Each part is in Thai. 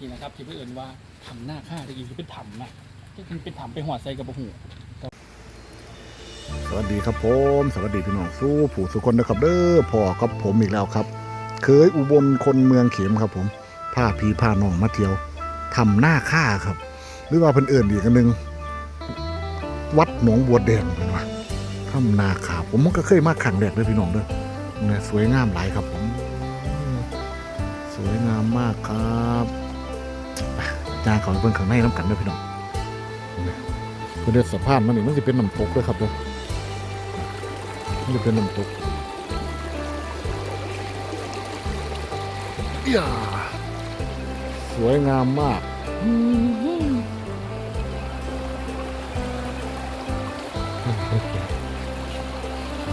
นี่นะครับที่เพื่อนว่าทำหน้าค่าตะกี้คือเป็นถ้ำนะที่มันเป็นถ้ำไปหัวใส่กับปะหูสวัสดีครับผม สวัสดีพี่น้องสู้ผู้สุคนนะครับเด้อพ่อกับผมอีกแล้วครับ เคยอุบลคนเมืองเข็มครับผมพาพี่พาน้องมาเที่ยวทำหน้าค่าครับ หรือว่าเพิ่นเอื่นอีกอันหนึง วัดหนองบัวแดงเป็นว่าทำนาขาผมมันก็เคยมาขังแดกเลยพี่น้องเด้อเนี่ยสวยงามหลายครับผม สวยงามมากครับ จางเขาไปเบิ่งข้างในน้ำกันเด้อพี่น้องเนี่ยเพื่อเด็ดสะพานมันนี่มันจะเป็นน้ำตกด้วยครับเด้อมันจะเป็นน้ำตกอย่าสวยงามมาก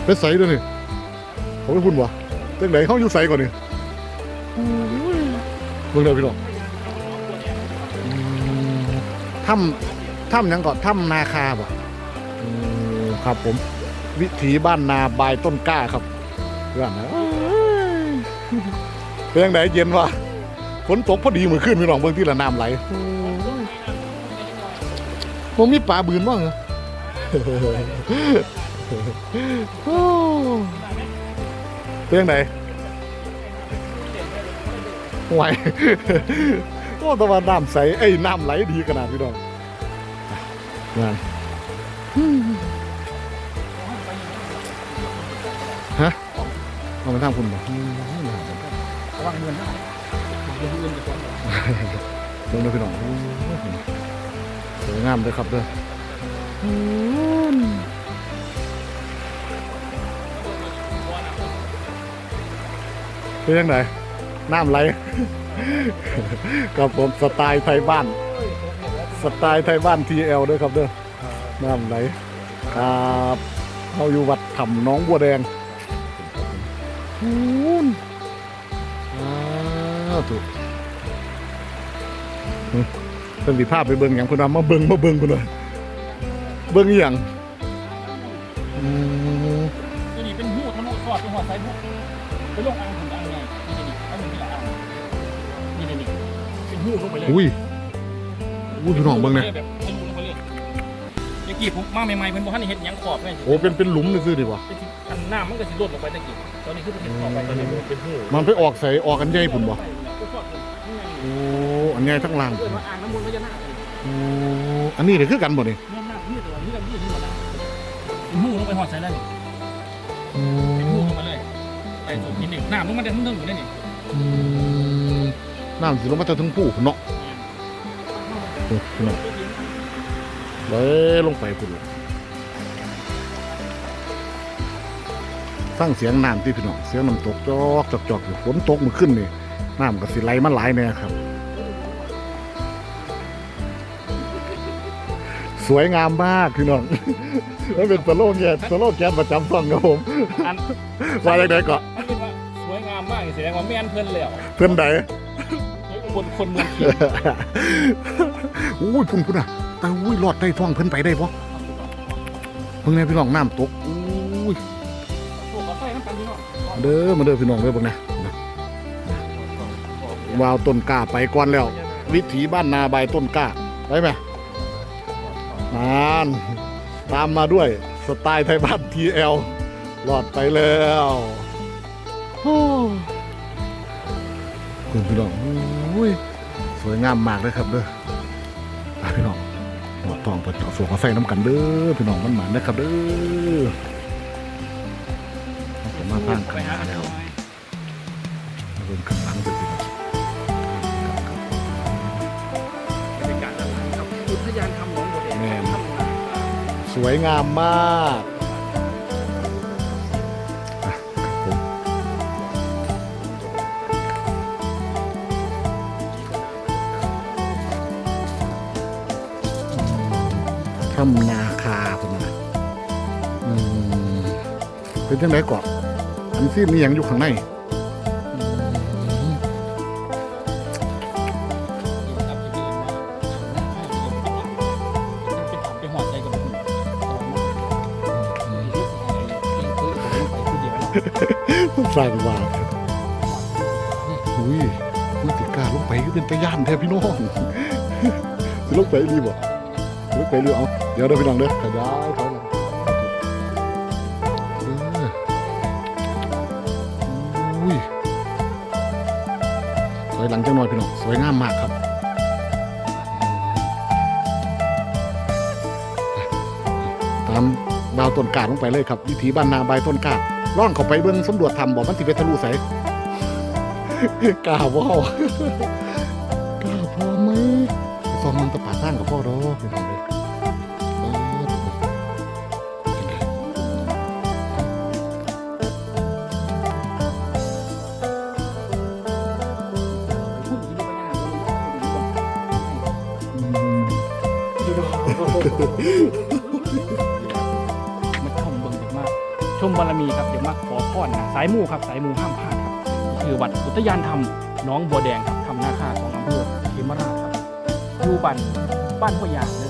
ไปใส่ด้วยนี่ผมไม่พูดวะเรื่องไหนเขาอยู่ใส่ก่อนนี่เบิ่งเดี๋ยวพี่น้อง ถ้ำถ้ำยังก่อนถ้ำนาคาบ่อืมครับ ผม วิถีบ้านนาบายต้นกล้าครับเพื่อนนะเป็นยังไงเย็นวะฝนตกพอดีเหมือนขึ้นพี่น้องเบื้องที่ละน้ำไหลผมมีปลาบืนบ้างเหรอเป็นยังไงไหวโอ้ตะวันน้ำใสเอ้น้ำไหลดีขนาดพี่น้อง งานฮะเอามาทำคุณบ่ระวังเงินนะเงินเงินจะฟ้องเบิ่งเด้อพี่น้องโอ้โหสวยงามเลยครับเด้ออืมเป็นยังไงน้ำไหลครับผมสไตล์ไทยบ้าน สไตล์ไทยบ้านทีเอลด้วยครับเด้อน้ำไหลครับเราอยู่วัดถ้ำหน้องบัวแดงฮูนอ้าวถูกอืมเป็นสีภาพไปเบิ่งอย่างคนว่ามาเบิ่งมาเบิ่งคนว่าเบิ่งอหย่างอืมตัวนี้เป็นหูทะลุสอดเป็นหัวใส่หูไปลงอ่างถึงอ่างไงนี่นี่เอาหนึ่งที่ละอ่างนี่นี่นี่เป็นหูลงไปเลยอุ้ย อุ้ยพี่น้องเบิ่งเนี่ยแบบทะลุลงไปเลยเมื่อกี้ผมมาใหม่ๆเพิ่นบอกให้เห็ดหยังขอบไงโอ้เป็นเป็นหลุมนี่ซื้อดีวะเป็นที่อันหน้ามันก็สิลดลงไปตะกี้ตอนนี้คือเป็นขอบไปตอนนี้มันเป็นหูมันไปออกใส่ออกกันใหญ่พุ่นบ่ก็ชอบเลยนี่ไงโอ้อันใหญ่ทั้งล่างเกิดมาอ่างน้ำมนต์พญานาคเลยโอ้อันนี้เดี๋ยวคือกันบ่นี่เนี่ยหน้านี่ตัวนี้กับนี่ที่มาได้เป็นหูลงไปหอดใส่แล้วนี่โอ้เป็นหูลงมาเลยไปสุดนิดหนึ่งหน้ามันมันจะทึ่งๆอยู่ได้นี่อืมน้ำสิลงมาแต่ถึงผู้พุ่นเนาะโอ้ พี่น้องเลยลงไปพุ่นเลยฟังเสียงน้ำที่พี่น้องเสียงน้ำตกจอกจอกจอกอยู่ฝนตกมาขึ้นนี่น้ำก็สิไหลมาหลายแน่ครับ สวยงามมากพี่น้องแล้วเป็นสโลแกนสโลแกนประจำซ่องครับผมอันว่าจากไหนก็มันเป็นว่าสวยงามมากแสดงว่าแม่นเพิ่นแล้วเพื่อนใด คนคนเมืองขีอุ้ยพุ่นพุ่นอะแต่อุ้ยรอดได้ท้องเพิ่นไปได้ปะเพิ่งไงพี่น้องน้ำตกอุ้ยพวกกาแฟน้ำตาลพี่น้องเด้อมาเด้อพี่น้องเด้อเบิ่งนะนะวาวต้นกล้าไปก่อนแล้ว วิถีบ้านนาใบายต้นกล้าไปไหมนานตามมาด้วยสไตล์ไทยบ้านทีเอลรอดไปแล้วโอ้คุณพี่น้องอุ้ ยสวยงามมากเลยครับเด้อไปพี่น้องหัวทองเปิดเจาะสวงกาแฟน้ำกันเด้อพี่น้องมันหมานนะครับเด้อเอาผมมาตั้งไปข้างหหาน้าอันแล้วน้อยมาเบิ่งข้างหลังเป็นพี่น้องเป็นการละลายครับอุทยานทำหนองบัวแดงทำนาสวยงามมาก ถ้ำนาคาผมนะอืมเป็นจังไดก่อนอันซีนี่ยังอยู่ข้างในอืมครับที่เรียนว่าเป็นถังเป็นหัวใจกับหูที่สิให้เองคือผมไปผู้เดียวนะสร้างบาปอุ้ยมันติกล้าลงไปอยู่เป็นตะย่านแท้พี่น้องสิลกไปรีบ่ สิลกไปรีเอาเดี๋ยวเด้อพี่น้องเด้อขยายถอยหลังเอออุ้ยถอยหลังจังหน่อยพี่น้องสวยงามมากครับตามดาวต้นกาดลงไปเลยครับวิถีบ้านนาบาต้นกาดล่องเข้าไปเบิ่งสำรวจทำบอกมันสิไปทะลุใสกล้าบ่ากล้าพอไหมไปซองมันตะปาตั้งกับพ่อรอพี่น้องเลยเอ มันชมเบิ่งเยอะมาก ชมบารมีครับเยอะมากขอพรนะสายมูครับสายมูห้ามพลาดครับคือวัดอุทยานธรรมน้องบัวแดงครับทำนาคาของอำเภอเขมราชครับอยู่บ้านบ้านพ่อยางเ